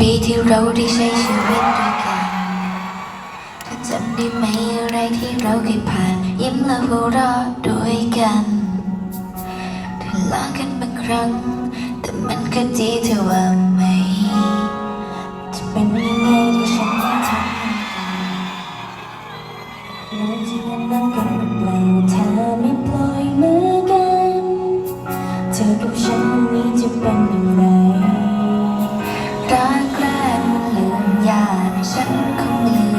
ปีที่เราได้ใช้ชีวิตด้วยกันเธอจำได้ไหมอะไรที่เราเคยผ่าน ยิ้มและหัวเราะด้วยกันเธอลากันบางครั้ง แต่มันก็ดีเธอว่าไหมจะเป็น ยา